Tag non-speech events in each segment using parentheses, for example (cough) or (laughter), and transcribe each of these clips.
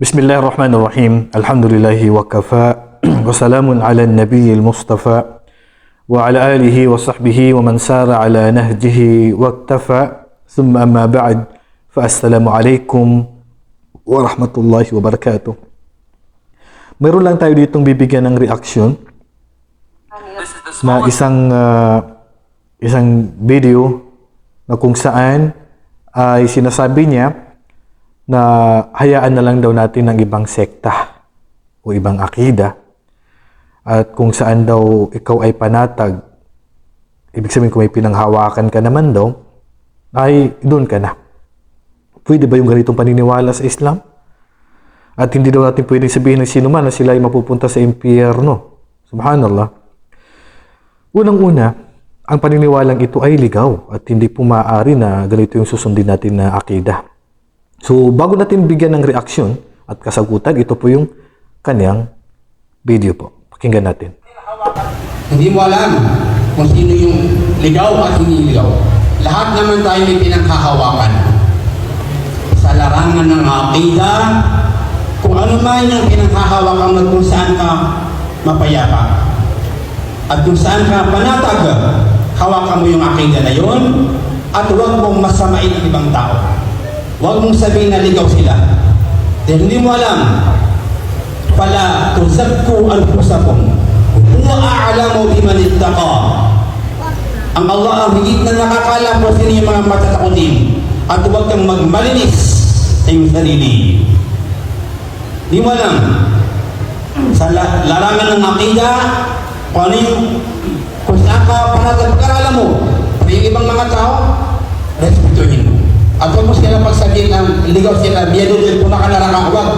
بسم الله الرحمن الرحيم الحمد لله وكفى وسلام على النبي المصطفى وعلى آله وصحبه ومن سار على نهجه واكتفى ثم أما بعد فالسلام عليكم ورحمة الله وبركاته Mayroon lang tayo ditong bibigyan ng reaction na isang ah, isang video na kung saan ay sinasabi niya na hayaan na lang daw natin ng ibang sekta o ibang akida at kung saan daw ikaw ay panatag ibig sabihin kung may pinanghawakan ka naman daw ay doon ka na pwede ba yung ganitong paniniwala sa Islam? At hindi daw natin pwedeng sabihin ng sino man na sila ay mapupunta sa impyerno. Subhanallah. Unang-una, ang paniniwalang ito ay ligaw at hindi po maaari na ganito yung susundin natin na akida. So, bago natin bigyan ng reaksyon at kasagutan, ito po yung kanyang video po. Pakinggan natin. Hindi mo alam kung sino yung ligaw at hindi ligaw. Lahat naman tayo may pinanghahawakan. Sa larangan ng aqida, kung ano man yung pinanghahawakan mo kung saan ka mapayapa. At kung saan ka panatag, hawakan mo yung aqida na yon at huwag mong masamain ang ibang tao. Huwag mong sabihin na ligaw sila. Dahil hindi mo alam, fala tuzakku anfusakum huwa a'lamu biman ittaqa. Ang Allah ang higit na nakakalam kung sino yung mga matatakutin at huwag kang magmalinis sa iyong sarili. Di mo alam. Sa la- larangan ng akida kung ano yung kung saan ka panatag pag-aralan mo pero ibang mga tao respetuhin mo at huwag mo sila pagsabihin ng ligaw sila biyadul kung nakanaraka huwag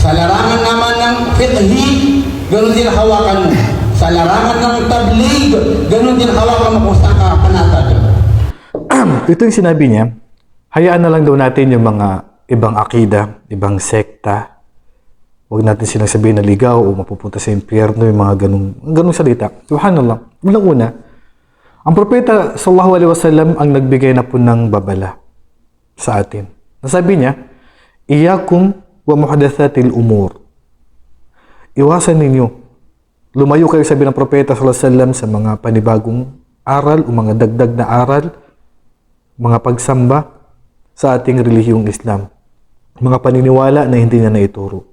sa larangan naman ng fiqhi, ganun din hawakan mo. Sa larangan ng tablig, ganun din hawakan mo kung saan ka panatag. (clears throat) ito yung sinabi niya, hayaan na lang daw natin yung mga ibang akida, ibang sekta. Huwag natin silang sabihin na ligaw o mapupunta sa impyerno, yung mga ganung, ganung salita. Subhanallah. Unang-una, ang propeta sallallahu alaihi wasallam ang nagbigay na po ng babala sa atin. Nasabi niya, Iyakum wa muhdathatil umur. Iwasan ninyo. Lumayo kayo sabi ng propeta sallallahu sa mga panibagong aral o mga dagdag na aral, mga pagsamba sa ating relihiyong Islam. Mga paniniwala na hindi na naituro.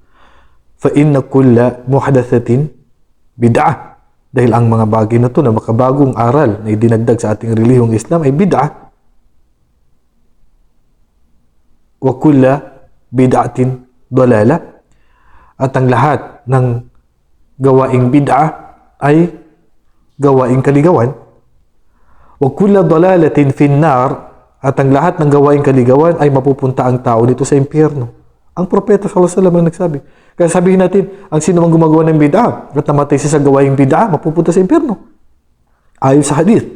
Fa inna kulla muhdathatin bid'ah. Dahil ang mga bagay na to na makabagong aral na idinagdag sa ating relihiyong Islam ay bid'ah. Wa kulla bid'atin dalala. At ang lahat ng gawaing bid'ah ay gawaing kaligawan. Wa kulla dalalatin finnar at ang lahat ng gawaing kaligawan ay mapupunta ang tao dito sa impyerno. Ang propeta sallallahu alaihi wasallam ang nagsabi. Kaya sabihin natin, ang sino mang gumagawa ng bid'ah at namatay siya sa gawaing bid'ah, mapupunta sa impyerno. Ayon sa hadith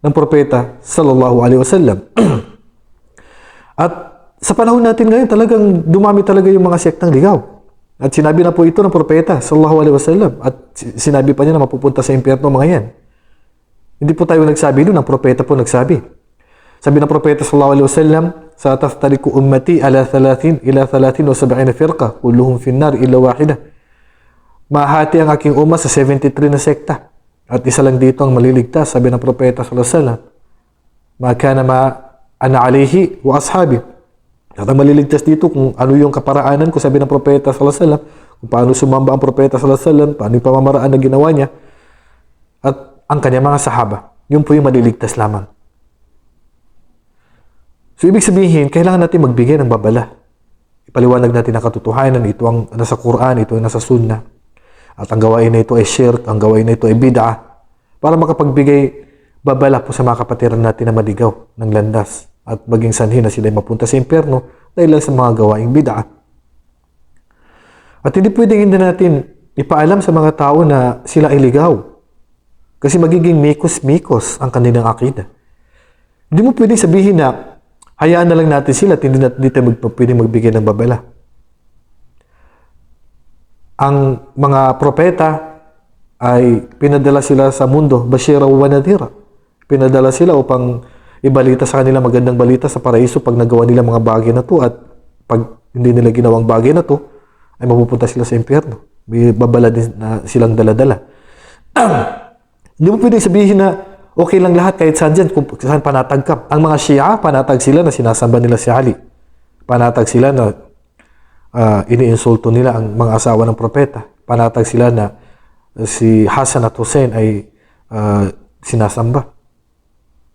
ng propeta sallallahu alaihi wasallam. (clears throat) at sa panahon natin ngayon, talagang dumami talaga yung mga sektang ligaw. At sinabi na po ito ng propeta sallallahu alaihi wasallam at si- sinabi pa niya na mapupunta sa impyerno mga yan. Hindi po tayo nagsabi doon, ang propeta po nagsabi. Sabi ng propeta sallallahu alaihi wasallam, sa taftariku ummati ala 30 ila 30 wa 70 firqa, kulluhum finnar illa wahida. Mahati ang aking umma sa 73 na sekta. At isa lang dito ang maliligtas, sabi ng propeta sallallahu alaihi wasallam. Ma kana ma ana alayhi wa ashabi. At maliligtas dito kung ano yung kaparaanan ko, sabi ng propeta sallallahu alaihi wasallam, kung paano sumamba ang propeta sallallahu alaihi wasallam, paano yung pamamaraan na ginawa niya, at ang kanyang mga sahaba. Yun po yung maliligtas lamang. So, ibig sabihin, kailangan natin magbigay ng babala. Ipaliwanag natin ang katotohanan. Ito ang nasa Quran, ito ang nasa Sunnah. At ang gawain na ito ay shirk, ang gawain na ito ay bid'ah. Para makapagbigay babala po sa mga kapatiran natin na maligaw ng landas at maging sanhi na sila ay mapunta sa impyerno dahil sa mga gawaing bid'ah. At hindi pwedeng hindi natin ipaalam sa mga tao na sila ay ligaw. Kasi magiging mikos-mikos ang kanilang akida. Hindi mo pwedeng sabihin na hayaan na lang natin sila at hindi natin hindi tayo magp- pwedeng magbigay ng babala. Ang mga propeta ay pinadala sila sa mundo, Bashira wa Nadira. Pinadala sila upang ibalita sa kanila magandang balita sa paraiso pag nagawa nila mga bagay na to at pag hindi nila ginawang bagay na to, ay mapupunta sila sa impyerno. May babala din na silang daladala. (clears throat) Hindi mo pwedeng sabihin na okay lang lahat kahit saan dyan kung saan panatag ka. Ang mga Shia, panatag sila na sinasamba nila si Ali. Panatag sila na ah, iniinsulto nila ang mga asawa ng propeta. Panatag sila na si Hassan at Hussein ay ah, sinasamba.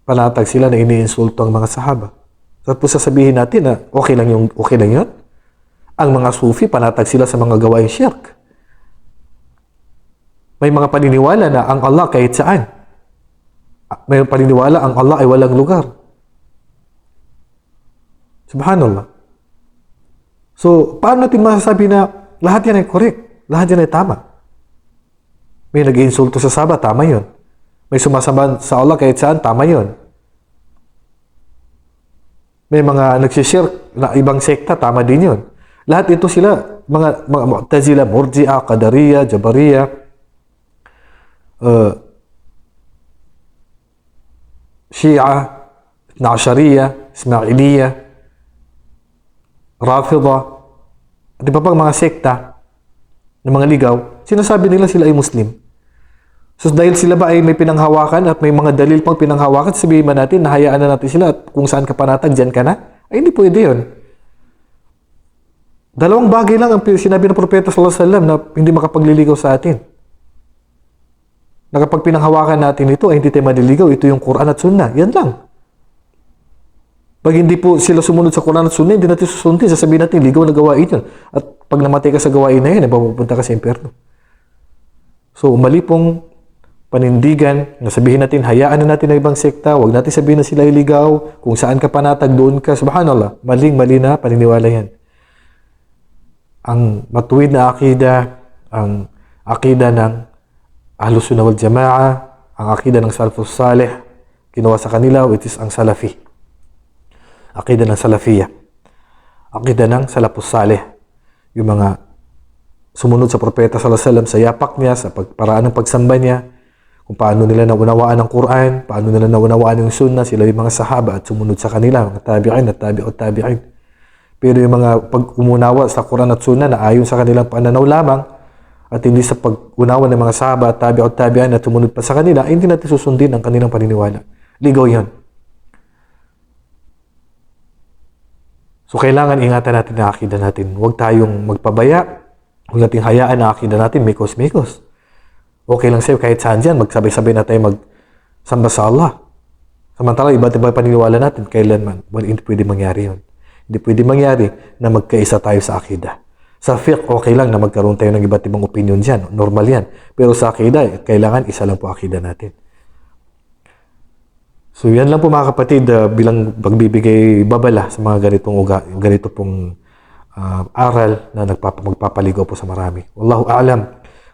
Panatag sila na iniinsulto ang mga sahaba. Tapos sasabihin natin na okay lang yung okay lang yun. Ang mga sufi, panatag sila sa mga gawaing shirk. May mga paniniwala na ang Allah kahit saan. May paniniwala ang Allah ay walang lugar. Subhanallah. So, paano natin masasabi na lahat yan ay correct? Lahat yan ay tama? May nag-insulto sa Saba, tama yun. May sumasamba sa Allah kahit saan, tama yun. May mga nagsishirk na ibang sekta, tama din yun. Lahat ito sila, mga, mga Mu'tazila, Murji'a, Qadariya, Jabariya, uh, Shia, Nashariya, Ismailiya, Rafida, at iba pang mga sekta ng mga ligaw, sinasabi nila sila ay Muslim. So dahil sila ba ay may pinanghawakan at may mga dalil pang pinanghawakan, sabihin man natin, nahayaan na natin sila at kung saan ka panatag, dyan ka na? Ay hindi pwede yun. Dalawang bagay lang ang sinabi ng Propeta Sallallahu Alaihi Wasallam na hindi makapagliligaw sa atin. Na kapag pinanghawakan natin ito, ay hindi tayo maliligaw. Ito yung Quran at Sunnah. Yan lang. Pag hindi po sila sumunod sa Quran at Sunnah, hindi natin susundin. Sasabihin natin, ligaw na gawain yun. At pag namatay ka sa gawain na yun, ay mapupunta ka sa impyerno. So, mali pong panindigan na sabihin natin, hayaan na natin ang ibang sekta, huwag natin sabihin na sila iligaw, kung saan ka panatag, doon ka. Subhanallah, maling mali na paniniwala yan. Ang matuwid na akida, ang akida ng Ahlus Sunnah wal Jama'a, ang akida ng Salafus Salih, ginawa sa kanila, which is ang Salafi. Akida ng Salafiyya. Akida ng Salafus Salih. Yung mga sumunod sa propeta sallallahu alaihi wasallam sa yapak niya, sa pagparaan ng pagsamba niya, kung paano nila naunawaan ang Quran, paano nila naunawaan yung sunnah, sila yung mga sahaba at sumunod sa kanila, mga tabi'in at tabi'ut tabi'in. Pero yung mga pag-umunawa sa Quran at sunnah na ayon sa kanilang pananaw lamang, at hindi sa pag-unawa ng mga sahaba at tabi'ut tabi'in at sumunod pa sa kanila, ay hindi natin susundin ang kanilang paniniwala. Ligaw yan. So, kailangan ingatan natin ang akida natin. Huwag tayong magpabaya. Huwag natin hayaan ang akida natin, mikos-mikos. Okay lang sa'yo kahit saan dyan, magsabay-sabay na tayo magsamba sa Allah. Samantala, iba't iba paniniwala natin, kailanman. Well, hindi pwede mangyari yun. Hindi pwede mangyari na magkaisa tayo sa akida. Sa fiqh, okay lang na magkaroon tayo ng iba't ibang opinion dyan. Normal yan. Pero sa akida, kailangan isa lang po akida natin. So yan lang po mga kapatid uh, bilang pagbibigay babala sa mga ganitong uga, ganito pong uh, aral na nagpapa, magpapaligaw po sa marami. Wallahu a'lam.